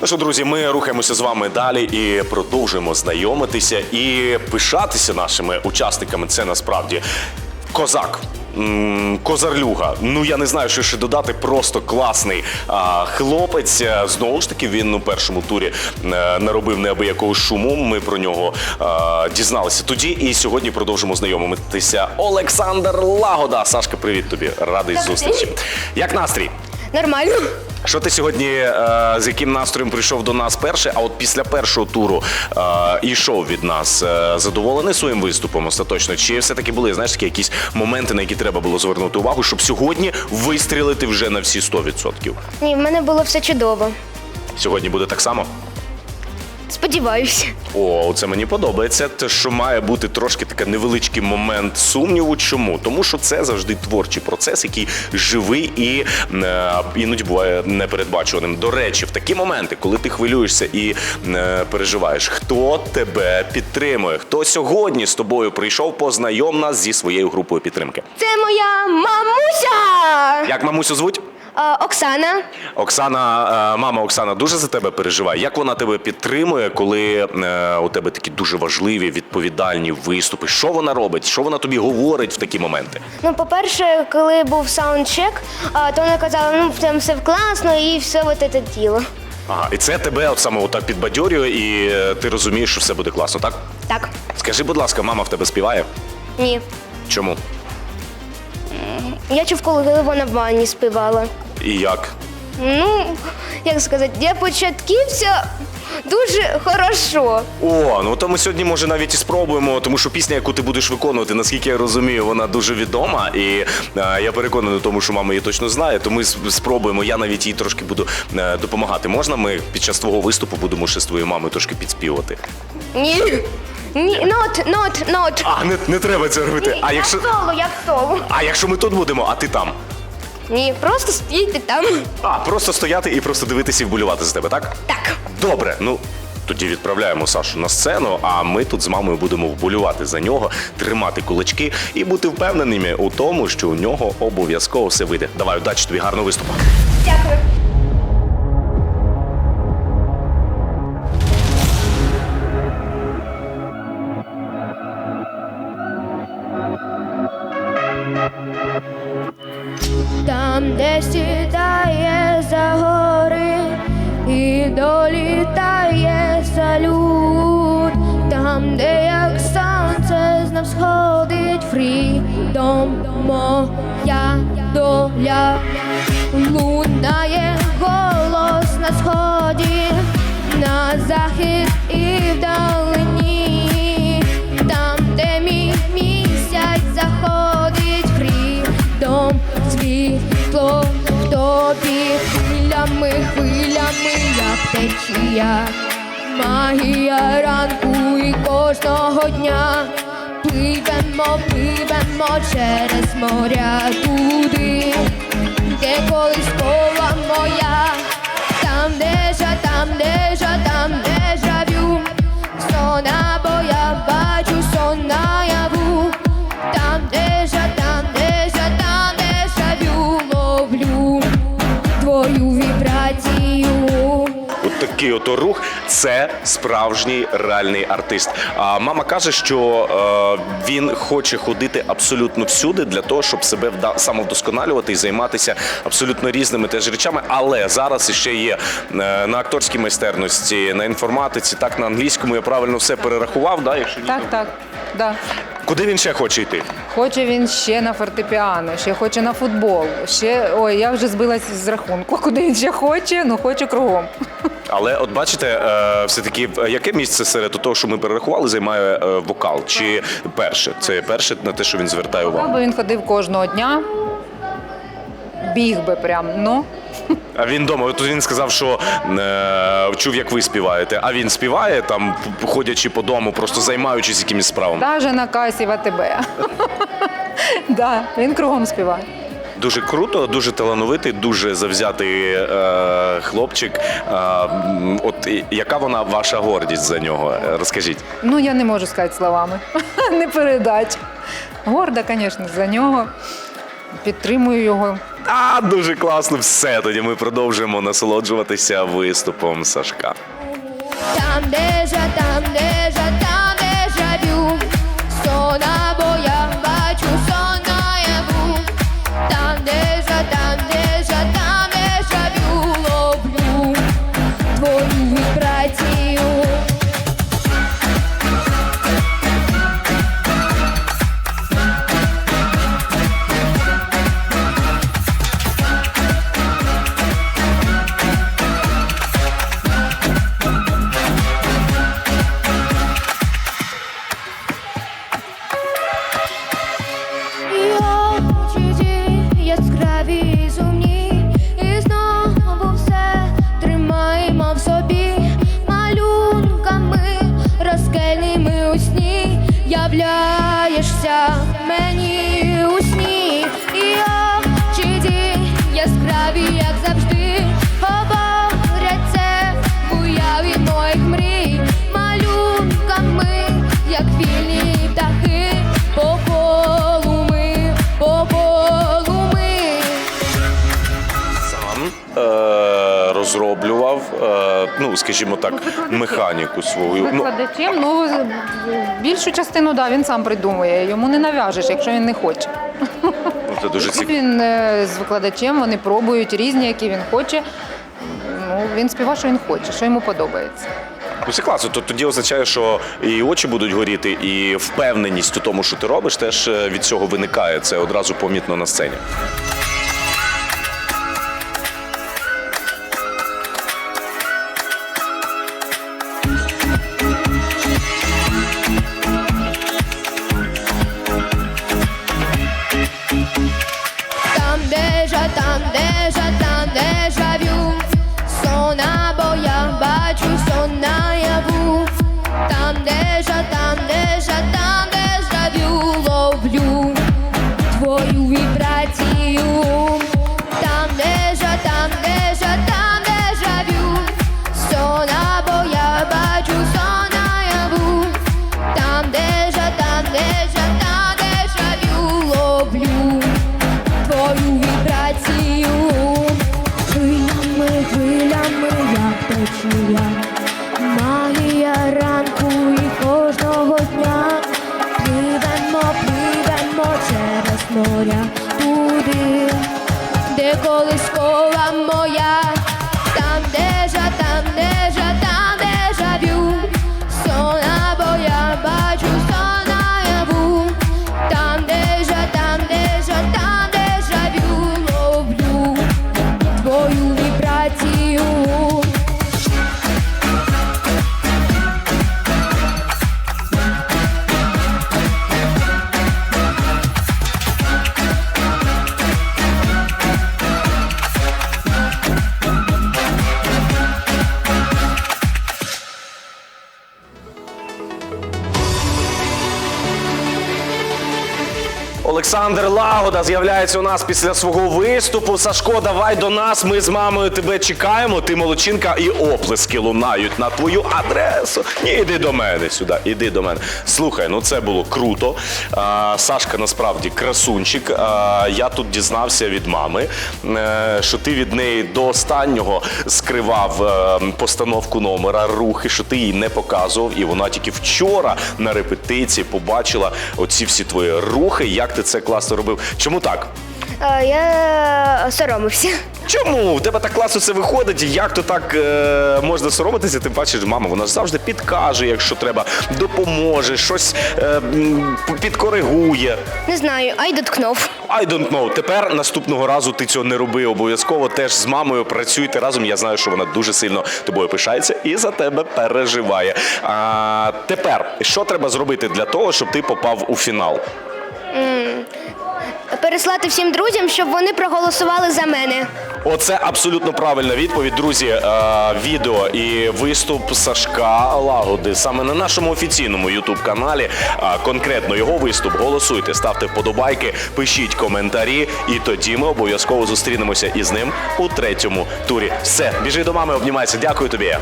Ну що, друзі, ми рухаємося з вами далі і продовжуємо знайомитися і пишатися нашими учасниками. Це насправді козак. Козарлюга. Ну я не знаю, що ще додати. Просто класний а, хлопець. Е, Знову ж таки, він у першому турі е, наробив неабиякого шуму. Ми про нього а, дізналися тоді. І сьогодні продовжимо знайомитися. Олександр Лагода. Сашка, привіт тобі. Радий зустрічі. Як настрій? Нормально. Що ти сьогодні е, з яким настроєм прийшов до нас перше? А от після першого туру е, йшов від нас е, задоволений своїм виступом остаточно? Чи все-таки були знаєш такі якісь моменти, на які треба було звернути увагу, щоб сьогодні вистрілити вже на всі 100%? Ні, в мене було все чудово. Сьогодні буде так само? Сподіваюся. О, це мені подобається. Те, що має бути трошки такий невеличкий момент сумніву. Чому? Тому що це завжди творчий процес, який живий і е, іноді буває непередбачуваним. До речі, в такі моменти, коли ти хвилюєшся і е, переживаєш, хто тебе підтримує, хто сьогодні з тобою прийшов, познайом нас зі своєю групою підтримки. Це моя мамуся! Як мамусю звуть? А, Оксана. Оксана, е, мама Оксана дуже за тебе переживає. Як вона тебе підтримує, коли е, у тебе такі дуже важливі відповідальні виступи? Що вона робить? Що вона тобі говорить в такі моменти? Ну, по-перше, коли був саундчек, то вона казала, ну там все класно і все от це діло. Ага, і це тебе от саме отак підбадьорює, і е, ти розумієш, що все буде класно, так? Так. Скажи, будь ласка, мама в тебе співає? Ні. Чому? Я чув, коли вона в ванні співала. І як? Ну, як сказати, для початківця дуже хорошо. О, ну то ми сьогодні може навіть і спробуємо, тому що пісня, яку ти будеш виконувати, наскільки я розумію, вона дуже відома. І е, я переконаний в тому, що мама її точно знає. То ми с- спробуємо. Я навіть їй трошки буду е, допомагати. Можна ми під час твого виступу будемо ще з твоєю мамою трошки підспівати? Ні. Ні, нот, нот, нот. А, не, не треба це робити. А якщо, соло, я соло. а якщо ми тут будемо, а ти там? Ні, просто стійте там. А, просто стояти і просто дивитися і вболювати за тебе, так? Так. Добре, ну. Тоді відправляємо Сашу на сцену, а ми тут з мамою будемо вболювати за нього, тримати кулачки і бути впевненими у тому, що у нього обов'язково все вийде. Давай, удачі тобі, гарного виступу. Дякую. Долітає салют, там, де як сонце знов сходить фрідом, моя доля, лунає голос на сході, на захід і вдалині, там, де мій місяць заходить фрідом, світло в тобі. Хвилями, хвилями, течія, магія ранку і кожного дня. Пливемо, пливемо через моря туди, де колись кола моя, там дежа, там дежа, там де жавю, Сона, бо я бачу такий ото рух це справжній реальний артист. А мама каже, що е, він хоче ходити абсолютно всюди для того, щоб себе самовдосконалювати і займатися абсолютно різними теж речами. Але зараз ще є е, на акторській майстерності, на інформатиці, так на англійському я правильно все перерахував. Да, якщо Так, ні, так. Да. куди він ще хоче йти? Хоче він ще на фортепіано, ще хоче на футбол. Ще ой, я вже збилась з рахунку. Куди він ще хоче, ну хоче кругом. Але от бачите, е, все-таки е, яке місце серед того, що ми перерахували, займає е, вокал? Чи перше? Це перше на те, що він звертає увагу? Або він ходив кожного дня, біг би прям. Ну А він вдома, от він сказав, що е, чув, як ви співаєте. А він співає там, ходячи по дому, просто займаючись якимись справами. навіть на касі в АТБ. Да, він кругом співає. Дуже круто, дуже талановитий, дуже завзятий е, хлопчик. Е, от яка вона ваша гордість за нього? Е, Розкажіть. Ну я не можу сказати словами. Не передать. Горда, звісно, за нього. підтримую його. А, дуже класно. Все, тоді ми продовжуємо насолоджуватися виступом Сашка. Там дежа, там де там являєшся мені у сні, і очі ті яскраві, як завжди, побаряться в уяві моїх мрій, малюнками, як вільні розроблював, е- ну, скажімо так, механіку свою. Ну, Викладачем, ну більшу частину да, він сам придумує. Йому не нав'яжеш, якщо він не хоче. це дуже цікаво. Він е, з викладачем вони пробують різні, які він хоче. Ну, він співає, що він хоче, що йому подобається. Ну, це класно. То тоді означає, що і очі будуть горіти, і впевненість у тому, що ти робиш, теж е, від цього виникає. Це одразу помітно на сцені. Олександр Лагода з'являється у нас після свого виступу. Сашко, давай до нас. Ми з мамою тебе чекаємо. Ти молодчинка і оплески лунають на твою адресу. Ні, іди до мене сюди. Іди до мене. Слухай, ну це було круто. А, Сашка насправді красунчик. А, я тут дізнався від мами, е, що ти від неї до останнього скривав е, постановку номера, рухи, що ти їй не показував, і вона тільки вчора на репетиції побачила оці всі твої рухи, як ти це класно робив. Чому так? Е, Я соромився. Чому? У тебе так класно це виходить? Як то так е, можна соромитися? Ти бачиш, мама, вона ж завжди підкаже, якщо треба, допоможе, щось е, м, підкоригує. Не знаю, ай доткнув. I don't know. Тепер наступного разу ти цього не роби. Обов'язково теж з мамою працюйте разом. Я знаю, що вона дуже сильно тобою пишається і за тебе переживає. А, тепер, що треба зробити для того, щоб ти попав у фінал? Переслати всім друзям, щоб вони проголосували за мене. Оце абсолютно правильна відповідь, друзі. Е, відео і виступ Сашка Лагоди саме на нашому офіційному ютуб каналі. А конкретно його виступ. Голосуйте, ставте вподобайки, пишіть коментарі, і тоді ми обов'язково зустрінемося із ним у третьому турі. Все, біжи до мами, обнімайся. Дякую тобі.